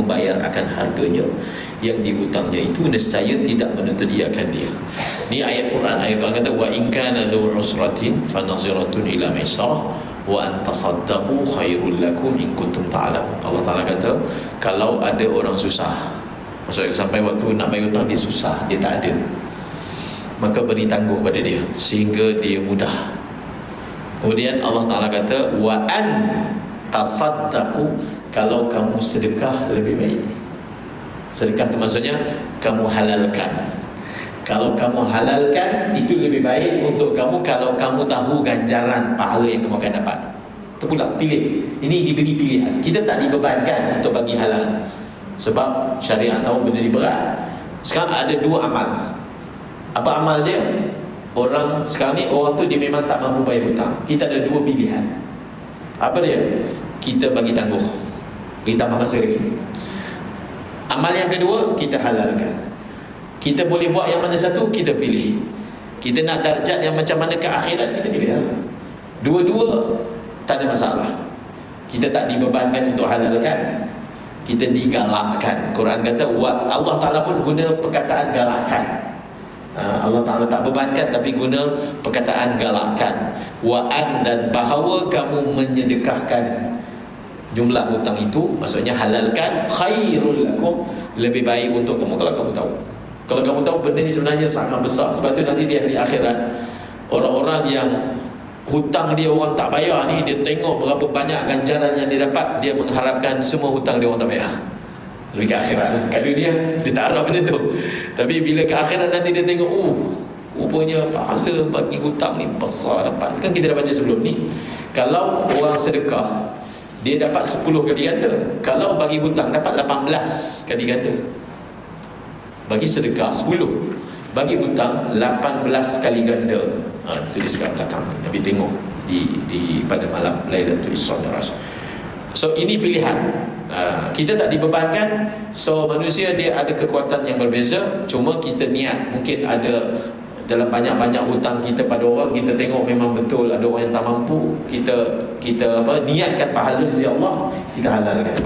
membayar akan harganya. Yang dihutangnya itu nescaya tidak akan dia. Ni ayat Quran ayat Quran kata wa in kana dhu usratin fa naziratun ila maisarah wa an tasaddaqu khairul lakum in kuntum ta'lamun. Allah Taala kata kalau ada orang susah maksudnya sampai waktu nak bayar hutang dia susah dia tak ada. Maka beri tangguh pada dia sehingga dia mudah. Kemudian Allah Taala kata wa an tasaddaqu kalau kamu sedekah lebih baik Sedekah itu maksudnya kamu halalkan. Kalau kamu halalkan itu lebih baik untuk kamu kalau kamu tahu ganjaran pahala yang kamu akan dapat. Itu pula pilih. Ini diberi pilihan. Kita tak dibebankan untuk bagi halal. Sebab syariat tahu benda ni berat. Sekarang ada dua amal. Apa amal dia? Orang sekarang ni orang tu dia memang tak mampu bayar hutang. Kita ada dua pilihan. Apa dia? Kita bagi tangguh. Kita tambah masa lagi. Amal yang kedua kita halalkan. Kita boleh buat yang mana satu kita pilih. Kita nak darjat yang macam mana ke akhirat kita pilih. Ya? Dua-dua tak ada masalah. Kita tak dibebankan untuk halalkan. Kita digalakkan. Quran kata Allah Taala pun guna perkataan galakkan. Ha, Allah Ta'ala tak bebankan tapi guna perkataan galakkan Wa'an dan bahawa kamu menyedekahkan jumlah hutang itu maksudnya halalkan khairul lakum lebih baik untuk kamu kalau kamu tahu. Kalau kamu tahu benda ni sebenarnya sangat besar sebab tu nanti di hari akhirat orang-orang yang hutang dia orang tak bayar ni dia tengok berapa banyak ganjaran yang dia dapat dia mengharapkan semua hutang dia orang tak bayar. Lebih ke akhirat lah. kat dunia dia tak harap benda tu. Tapi bila ke akhirat nanti dia tengok oh rupanya pahala bagi hutang ni besar dapat. Kan kita dah baca sebelum ni kalau orang sedekah dia dapat 10 kali ganda kalau bagi hutang dapat 18 kali ganda bagi sedekah 10 bagi hutang 18 kali ganda ha, tulis kat belakang. Nabi tengok di di pada malam Lailatul Isra Miraj. So ini pilihan. Ha, kita tak dibebankan. So manusia dia ada kekuatan yang berbeza. Cuma kita niat mungkin ada dalam banyak-banyak hutang kita pada orang kita tengok memang betul ada orang yang tak mampu kita kita apa niatkan pahala rezeki Allah kita halalkan.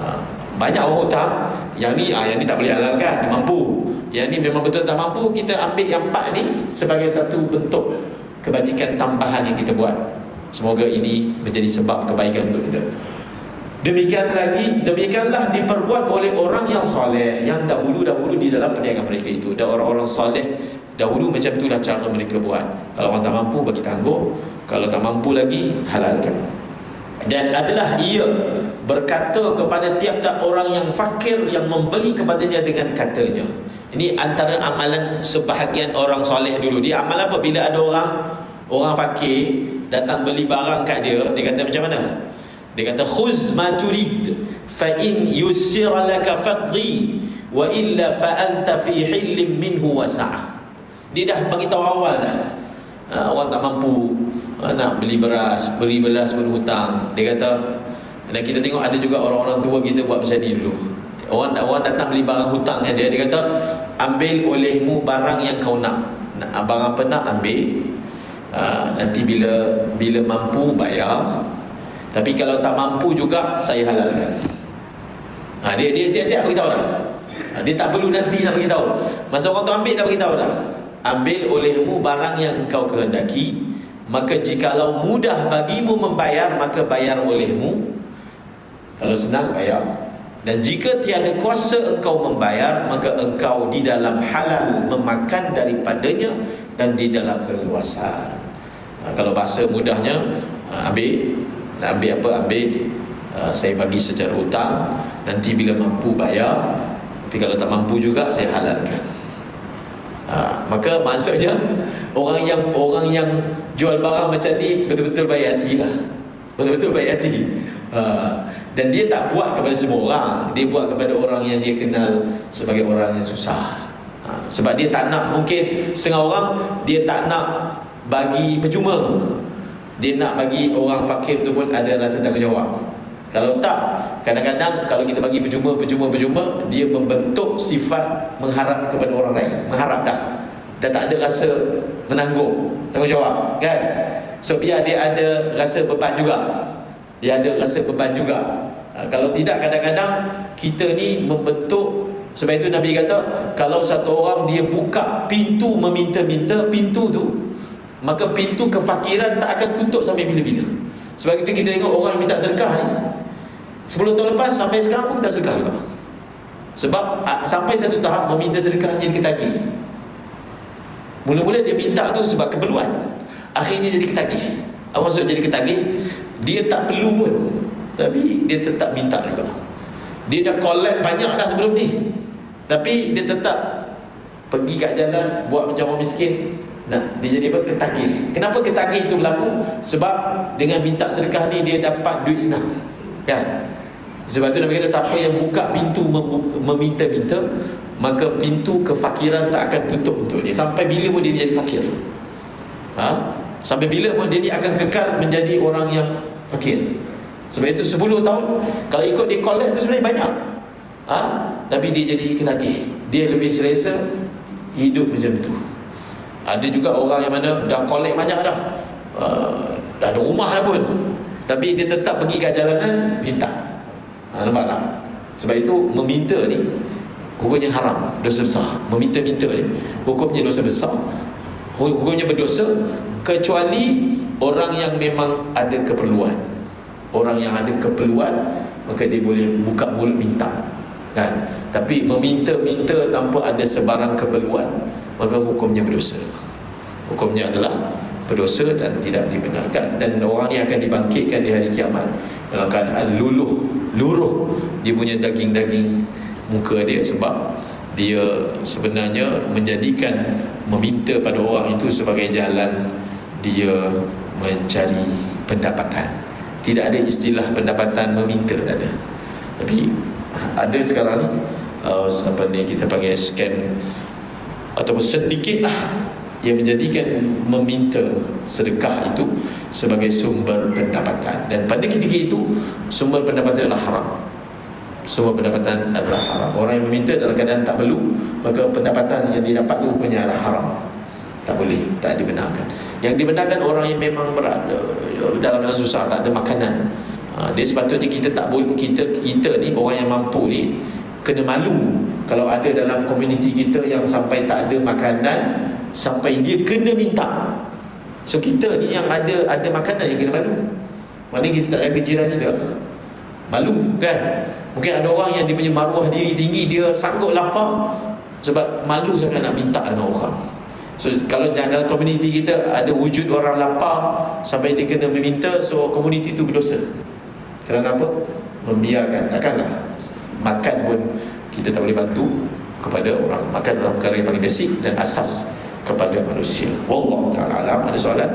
Ha, banyak orang hutang yang ni ah yang ni tak boleh halalkan dia mampu. Yang ni memang betul tak mampu kita ambil yang empat ni sebagai satu bentuk kebajikan tambahan yang kita buat. Semoga ini menjadi sebab kebaikan untuk kita Demikian lagi, demikianlah diperbuat oleh orang yang soleh Yang dahulu-dahulu di dalam perniagaan mereka itu. Dan orang-orang soleh Dahulu macam itulah cara mereka buat. Kalau orang tak mampu bagi tangguh. Kalau tak mampu lagi halalkan. Dan adalah ia berkata kepada tiap-tiap orang yang fakir Yang membeli kepadanya dengan katanya. Ini antara amalan sebahagian orang soleh dulu. Dia amal apa? Bila ada orang Orang fakir datang beli barang kat dia Dia kata macam mana? Dia kata khuz ma turid fa in yusir laka faqdi wa illa fa anta fi hillim minhu wasa'ah dia dah bagi tahu awal dah. Ha, orang tak mampu ha, nak beli beras, beli beras berhutang. Dia kata dan kita tengok ada juga orang-orang tua kita buat macam ni dulu. Orang orang datang beli barang hutang kan dia dia kata ambil olehmu barang yang kau nak. Barang apa nak ambil. Ha, nanti bila bila mampu bayar. Tapi kalau tak mampu juga saya halalkan. Ha, dia dia siap-siap beritahu dah. Ha, dia tak perlu nanti nak beritahu. Masa orang tu ambil dah beritahu dah ambil olehmu barang yang engkau kehendaki maka jikalau mudah bagimu membayar maka bayar olehmu kalau senang bayar dan jika tiada kuasa engkau membayar maka engkau di dalam halal memakan daripadanya dan di dalam keluasan ha, kalau bahasa mudahnya ha, ambil ambil apa? Ambil ha, saya bagi secara hutang nanti bila mampu bayar tapi kalau tak mampu juga saya halalkan. Ha, maka maksudnya orang yang orang yang jual barang macam ni betul-betul baik hati lah. Betul-betul baik hati. Ha, dan dia tak buat kepada semua orang. Dia buat kepada orang yang dia kenal sebagai orang yang susah. Ha, sebab dia tak nak mungkin setengah orang dia tak nak bagi percuma dia nak bagi orang fakir tu pun ada rasa tanggungjawab kalau tak, kadang-kadang kalau kita bagi percuma, percuma, percuma, dia membentuk sifat mengharap kepada orang lain. Mengharap dah. Dah tak ada rasa menanggung, tanggungjawab. Kan? So, biar dia ada rasa beban juga. Dia ada rasa beban juga. ha, kalau tidak kadang-kadang kita ni membentuk sebab itu Nabi kata kalau satu orang dia buka pintu meminta-minta pintu tu maka pintu kefakiran tak akan tutup sampai bila-bila. Sebab itu kita tengok orang yang minta sedekah ni 10 tahun lepas sampai sekarang pun minta sedekah juga. Sebab sampai satu tahap meminta sedekahnya diketagih mula-mula dia minta tu sebab keperluan. Akhirnya jadi ketagih apa maksud jadi ketagih dia tak perlu pun. Tapi dia tetap minta juga. Dia dah collect banyak dah sebelum ni. Tapi dia tetap pergi kat jalan buat macam orang miskin Nah, dia jadi apa? Ketagih. Kenapa ketagih itu berlaku? Sebab dengan minta sedekah ni dia dapat duit senang. Kan? Sebab tu Nabi kata siapa yang buka pintu meminta-minta maka pintu kefakiran tak akan tutup untuk dia. Sampai bila pun dia jadi fakir. Ha? Sampai bila pun dia akan kekal menjadi orang yang fakir. Sebab itu 10 tahun kalau ikut dia collect tu sebenarnya banyak. Ha? Tapi dia jadi ketagih. Dia lebih selesa hidup macam tu. Ada juga orang yang mana dah collect banyak dah. Uh, dah ada rumah dah pun. Tapi dia tetap pergi kat jalanan minta. Ha, nampak tak? Sebab itu meminta ni hukumnya haram, dosa besar. Meminta-minta ni hukumnya dosa besar. Hukumnya berdosa kecuali orang yang memang ada keperluan. Orang yang ada keperluan maka dia boleh buka mulut minta. Kan? Tapi meminta-minta tanpa ada sebarang keperluan maka hukumnya berdosa. Hukumnya adalah berdosa dan tidak dibenarkan. Dan orang ni akan dibangkitkan di hari kiamat dalam keadaan luluh luruh dia punya daging-daging muka dia sebab dia sebenarnya menjadikan meminta pada orang itu sebagai jalan dia mencari pendapatan. Tidak ada istilah pendapatan meminta tak ada. Tapi ada sekarang ni uh, apa ni kita panggil scam ataupun sedikit lah yang menjadikan meminta sedekah itu sebagai sumber pendapatan. Dan pada ketika itu sumber pendapatan adalah haram. Sumber pendapatan adalah haram. Orang yang meminta dalam keadaan tak perlu maka pendapatan yang didapat itu punya adalah haram. Tak boleh tak dibenarkan. Yang dibenarkan orang yang memang berada dalam keadaan susah tak ada makanan. Ha, dia sepatutnya kita tak boleh kita kita ni orang yang mampu ni kena malu kalau ada dalam komuniti kita yang sampai tak ada makanan sampai dia kena minta. So kita ni yang ada ada makanan yang kena malu. Maknanya kita tak jaga jiran kita. Malu kan? Mungkin ada orang yang dia punya maruah diri tinggi dia sanggup lapar sebab malu sangat nak minta dengan orang. So kalau dalam komuniti kita ada wujud orang lapar sampai dia kena meminta so komuniti tu berdosa. Kerana apa? Membiarkan. Takkanlah. Makan pun kita tak boleh bantu kepada orang. Makan dalam perkara yang paling basic dan asas kepada manusia. Wallahu taala alam. Ada soalan